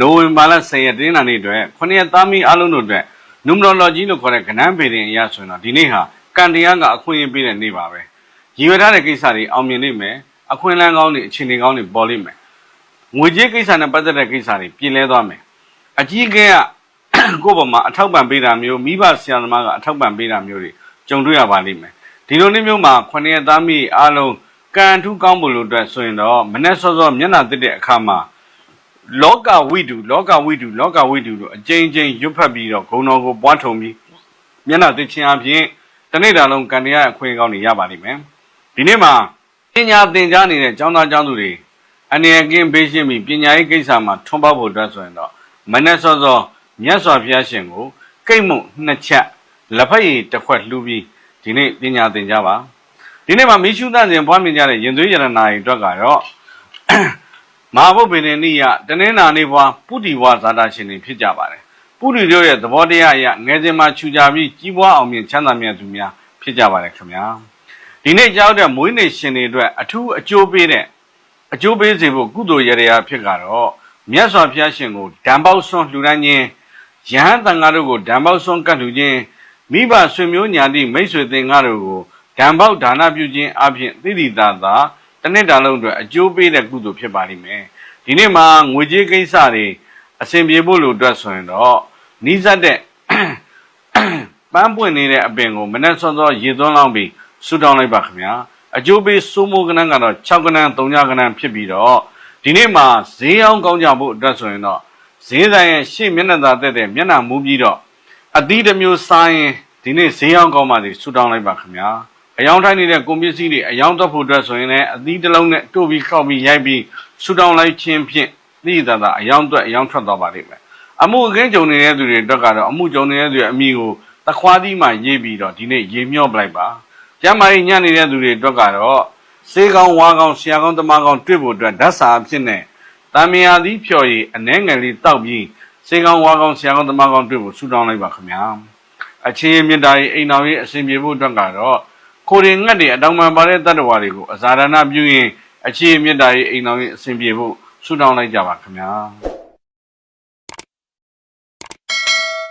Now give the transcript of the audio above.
နိုဝင်ဘာလ10ရက်တင်းလာနေ့အတွက်ခုနှစ်ရက်သားမီအားလုံးတို့အတွက်နူမရိုလော်ဂျီလို့ခေါ်တဲ့ကဏ္ဍပေတင်အရာဆိုရင်တော့ဒီနေ့ဟာကန်တရားကအခွင့်အရေးပေးတဲ့နေ့ပါပဲရည်ရွယ်ထားတဲ့ကိစ္စတွေအောင်မြင်နိုင်မယ်အခွင့်အလမ်းကောင်းတွေအခြေအနေကောင်းတွေပေါ်လိမ့်မယ်ငွေကြေးကိစ္စနဲ့ပတ်သက်တဲ့ကိစ္စတွေပြင်လဲသွားမယ်အကြီးအကဲကကိုယ့်ဘက်မှာအထောက်ပံ့ပေးတာမျိုးမိဘဆရာသမားကအထောက်ပံ့ပေးတာမျိုးတွေကြုံတွေ့ရပါလိမ့်မယ်ဒီလိုနေ့မျိုးမှာခုနှစ်ရက်သားမီအားလုံး ကံထူးကောင်းဖို့လို့အတွက်ဆိုရင်တော့မနေ့စောစောမျက်နှာတစ်တဲ့အခါမှာလောကဝိတုလောကဝိတုလောကဝိတုတို့အကျဉ်းချင်းရွတ်ဖတ်ပြီးတော့ဂုံတော်ကိုပွားထုံပြီးမျက်နှာသိချင်းအပြင်တနေ့တာလုံးကံတရားအခွင့်အကောင်းတွေရပါလိမ့်မယ်ဒီနေ့မှာပညာသင်ကြားနေတဲ့ကျောင်းသားကျောင်းသူတွေအနေအကင်းဘေးရှင်းပြီးပညာရေးကိစ္စမှာထွန်းပေါက်ဖို့အတွက်ဆိုရင်တော့မနေ့စောစောမြတ်စွာဘုရားရှင်ကိုကိတ်မုတ်နှစ်ချက်လက်ဖက်ရည်တစ်ခွက်လှူပြီးဒီနေ့ပညာသင်ကြပါ ဒီနေ့မှာမိရှုသန့်စဉ်ပွားမြင်ကြတဲ့ရင်သွေးရတနာတွေအတွက်ကတော့မဟာဘုဗ္ဗေနနိယတနင်္လာနေ့ဘွားပုတိဘွားဇာတာရှင်တွေဖြစ်ကြပါတယ်ပုတိတို့ရဲ့သဘောတရားအရငယ်စဉ်မှာခြူကြပြီးကြီးပွားအောင်မြင်ချမ်းသာမြတ်သူများဖြစ်ကြပါတယ်ခင်ဗျာဒီနေ့ကြောက်တဲ့မွေးနေ့ရှင်တွေအတွက်အထူးအကျိုးပေးတဲ့အကျိုးပေးစေဖို့ကုသိုလ်ရရဖြစ်ကတော့မြတ်စွာဘုရားရှင်ကိုဓမ္မောက်ဆွန်လှူဒန်းခြင်းယဟန်တန်ဃာတို့ကိုဓမ္မောက်ဆွန်ကတ်လှူခြင်းမိဘဆွေမျိုးညာတိမိတ်ဆွေသင်္ဃာတို့ကို ဓမ္မောက်ဒါနပြုခြင်းအပြင်သိတိသာသာတစ်နှစ်တာလုံးအတွက်အကျိုးပေးတဲ့ကုသိုလ်ဖြစ်ပါလိမ့်မယ်ဒီနေ့မှာငွေကြေးကိစ္စတွေအဆင်ပြေဖို့လို့အတွက်ဆိုရင်တော့နီးစပ်တဲ့ပန်းပွင့်နေတဲ့အပင်ကိုမနဲ့စောစောရေသွန်းလောင်းပြီးဆူတောင်းလိုက်ပါခင်ဗျာအကျိုးပေးစိုးမိုးကနန်းကတော့6ကနန်း3ညကနန်းဖြစ်ပြီးတော့ဒီနေ့မှာဈေးအောင်ကောင်းကြဖို့အတွက်ဆိုရင်တော့ဈေးဆိုင်ရဲ့ရှေ့မျက်နှာသာတက်တဲ့မျက်နှာမူးပြီးတော့အသီးတစ်မျိုးစားရင်ဒီနေ့ဈေးအောင်ကောင်းပါစေဆူတောင်းလိုက်ပါခင်ဗျာ အယောင်ထိုင်းနေတဲ့ကုန်ပစ္စည်းတွေအယောင်တက်ဖို့အတွက်ဆိုရင်လည်းအသီးတစ်လုံးနဲ့တို့ပြီးခောက်ပြီးရိုက်ပြီးဆူတောင်းလိုက်ခြင်းဖြင့်သိသာသာအယောင်တွက်အယောင်ထွက်သွားပါလိမ့်မယ်အမှုအခင်းကြုံနေတဲ့သူတွေအတွက်ကတော့အမှုကြုံနေတဲ့သူရဲ့အမိကိုတခွားသီးမှရေးပြီးတော့ဒီနေ့ရေမြော့ပလိုက်ပါကျမ်းမာရေးညံ့နေတဲ့သူတွေအတွက်ကတော့စေကောင်းဝါကောင်းဆရာကောင်းတမကောင်းတွေ့ဖို့အတွက်ဓာတ်စာအဖြစ်နဲ့တာမယာသီးဖြော်ရည်အနှဲငယ်လေးတောက်ပြီးစေကောင်းဝါကောင်းဆရာကောင်းတမကောင်းတွေ့ဖို့ဆုတောင်းလိုက်ပါခင်ဗျာအခြေအမြင့်တာရေးအိမ်တော်ရေးအစဉ်ပြေဖို့အတွက်ကတော့ ကိုရင်ငတ်တွေအတောင်ပံပါတဲ့တတ္တဝါတွေကိုအဇာရဏပြုရင်အခြေအမြင့်တာရေးအိမ်တော်ရေးအစဉ်ပြေဖို့ဆုတောင်းလိုက်ကြပါခင်ဗျာ